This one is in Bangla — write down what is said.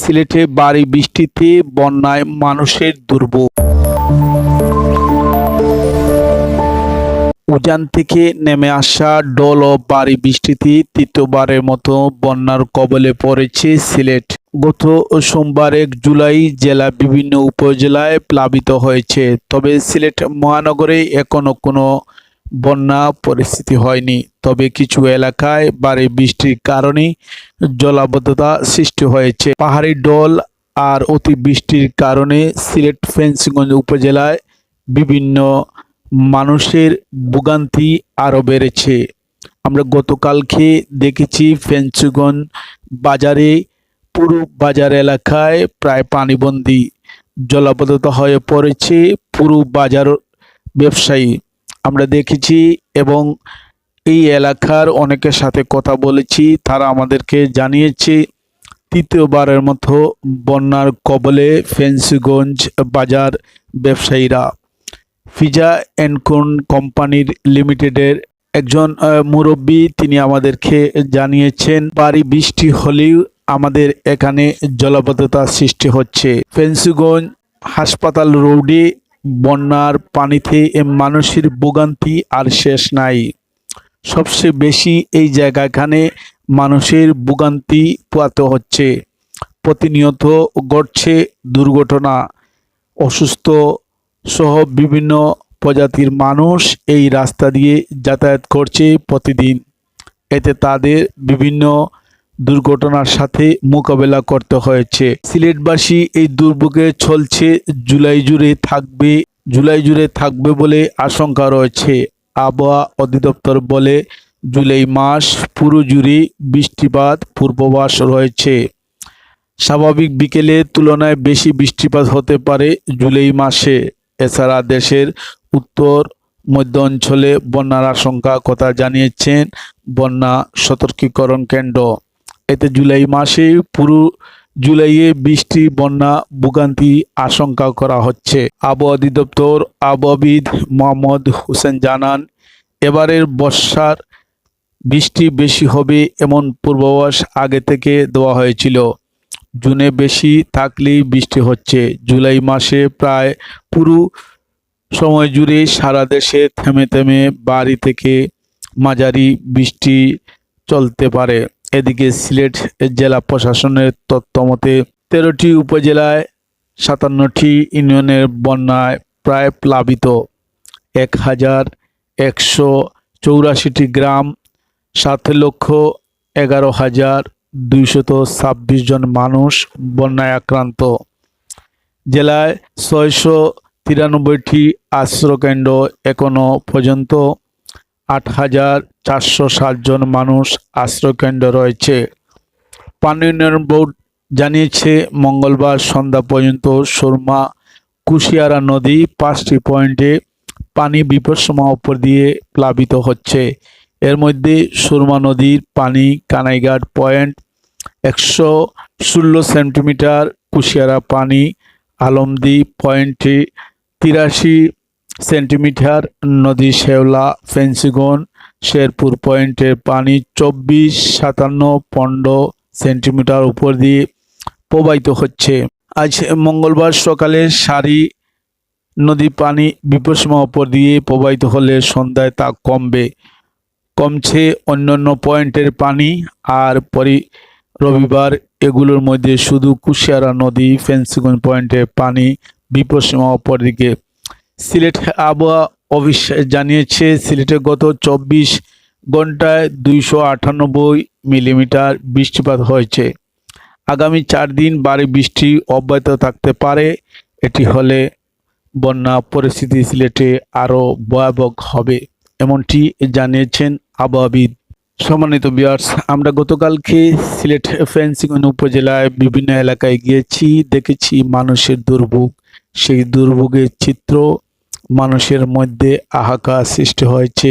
সিলেটে বাড়ি বৃষ্টিতে, বন্যায় মানুষের দুর্ভোগ। উজান থেকে নেমে আসা ডল ও ভারী বৃষ্টিতে তৃতীয়বারের মতো বন্যার কবলে পড়েছে সিলেট। গত সোমবার এক জুলাই জেলা বিভিন্ন উপজেলায় প্লাবিত হয়েছে, তবে সিলেট মহানগরে এখনও কোনো বন্যা পরিস্থিতি হয়নি। তবে কিছু এলাকায় বাড়ি বৃষ্টির কারণে জলাবদ্ধতা সৃষ্টি হয়েছে। পাহাড়ি ডল আর অতি বৃষ্টির কারণে সিলেট ফেন্সিগঞ্জ উপজেলায় বিভিন্ন মানুষের ভোগান্তি আরও বেড়েছে। আমরা গতকালকে দেখেছি ফেন্সিগঞ্জ বাজারে, পুরো বাজার এলাকায় প্রায় পানিবন্দী জলাবদ্ধতা হয়ে পড়েছে পুরো বাজার ব্যবসায়ী। আমরা দেখেছি এবং এই এলাকার অনেকের সাথে কথা বলেছি, তারা আমাদেরকে জানিয়েছে, তৃতীয়বারের মতো বন্যার কবলে ফেন্সিগঞ্জ বাজার ব্যবসায়ীরা। ফিজা অ্যান্ড কোম্পানির লিমিটেডের একজন মুরব্বী, তিনি আমাদেরকে জানিয়েছেন বাড়ি বৃষ্টি হলেও আমাদের এখানে জলাবদ্ধতা সৃষ্টি হচ্ছে। ফেন্সিগঞ্জ হাসপাতাল রোডে বন্যার পানিতে মানুষের ভোগান্তি আর শেষ নাই। সবচেয়ে বেশি এই জায়গাখানে মানুষের ভোগান্তি পোয়াতে হচ্ছে। প্রতিনিয়ত ঘটছে দুর্ঘটনা। অসুস্থ সহ বিভিন্ন প্রজাতির মানুষ এই রাস্তা দিয়ে যাতায়াত করছে প্রতিদিন। এতে তাদের বিভিন্ন দুর্ঘটনার সাথে মোকাবেলা করতে হয়েছে। সিলেটবাসী এই দুর্ভোগে চলছে, জুলাই জুড়ে থাকবে, জুলাই জুড়ে থাকবে বলে আশঙ্কা রয়েছে। আবহাওয়া অধিদপ্তর বলে, জুলাই মাস পুরো জুড়ে বৃষ্টিপাত পূর্বাভাস রয়েছে। স্বাভাবিক বিকেলে তুলনায় বেশি বৃষ্টিপাত হতে পারে জুলাই মাসে। এছাড়া দেশের উত্তর, মধ্য অঞ্চলে বন্যার আশঙ্কা কথা জানিয়েছেন বন্যা সতর্কীকরণ কেন্দ্র। এতে জুলাই মাসে পুরো জুলাইয়ে বৃষ্টি, বন্যা, ভোগান্তি আশঙ্কা করা হচ্ছে। আবহাওয়া অধিদপ্তর আবহাওয়াবিদ মোহাম্মদ হোসেন জানান, এবারের বর্ষার বৃষ্টি বেশি হবে এমন পূর্বাভাস আগে থেকে দেওয়া হয়েছিল। জুনে বেশি থাকলেই বৃষ্টি হচ্ছে। জুলাই মাসে প্রায় পুরো সময় জুড়ে সারা দেশে থেমে থেমে বাড়ি থেকে মাঝারি বৃষ্টি চলতে পারে। এদিকে সিলেট জেলা প্রশাসনের তথ্য মতে তেরোটি উপজেলায় সাতান্নটি ইউনিয়নের বন্যায় প্রায় প্লাবিত। এক হাজার একশো চৌরাশিটি গ্রাম, সাত লক্ষ এগারো হাজার দুইশত ছাব্বিশ জন মানুষ বন্যায় আক্রান্ত। জেলায় ছয়শো তিরানব্বইটি আশ্রয়কেন্দ্র এখনও পর্যন্ত, আট হাজার চারশো ষাট জন মানুষ আশ্রয়কেন্দ্র রয়েছে। পানি উন্নয়ন বোর্ড জানিয়েছে, মঙ্গলবার সন্ধ্যা পর্যন্ত সুরমা কুশিয়ারা নদী পাঁচটি পয়েন্টে পানি বিপদসীমা উপর দিয়ে প্লাবিত হচ্ছে। এর মধ্যে সুরমা নদীর পানি কানাইঘাট পয়েন্ট একশো ষোলো সেন্টিমিটার, কুশিয়ারা পানি আলমদি পয়েন্টে তিরাশি সেন্টিমিটার, নদী শেওলা, ফেন্সিগন শেরপুর পয়েন্টের পানি চব্বিশ সাতান্ন পনেরো সেন্টিমিটার উপর দিয়ে প্রবাহিত হচ্ছে। আজ মঙ্গলবার সকালে সারি নদী পানি বিপদসীমা উপর দিয়ে প্রবাহিত হলে সন্ধ্যায় তা কমবে। কমছে অন্যান্য পয়েন্টের পানি আর পরি রবিবার এগুলোর মধ্যে শুধু কুশিয়ারা নদী, ফেন্সিগঞ্জ পয়েন্টের পানি বিপদসীমা অপর দিকে। সিলেট আবহাওয়া অফিস জানিয়েছে, সিলেটে গত চব্বিশ ঘন্টায় দুইশো আটানব্বই মিলিমিটার বৃষ্টিপাত হয়েছে। আগামী চার দিন বাড়ি বৃষ্টি অব্যাহত থাকতে পারে। এটি হলে বন্যা পরিস্থিতি সিলেটে আরও ভয়াবহ হবে, এমনটি জানিয়েছেন আবহাওয়াবিদ। সম্মানিত বিয়ার্স আমরা গতকালকে সিলেট ফেন্সিগঞ্জ উপজেলায় বিভিন্ন এলাকায় গিয়েছি, দেখেছি মানুষের দুর্ভোগ। সেই দুর্ভোগের চিত্র মানুষের মধ্যে আহাকা সৃষ্টি হয়েছে।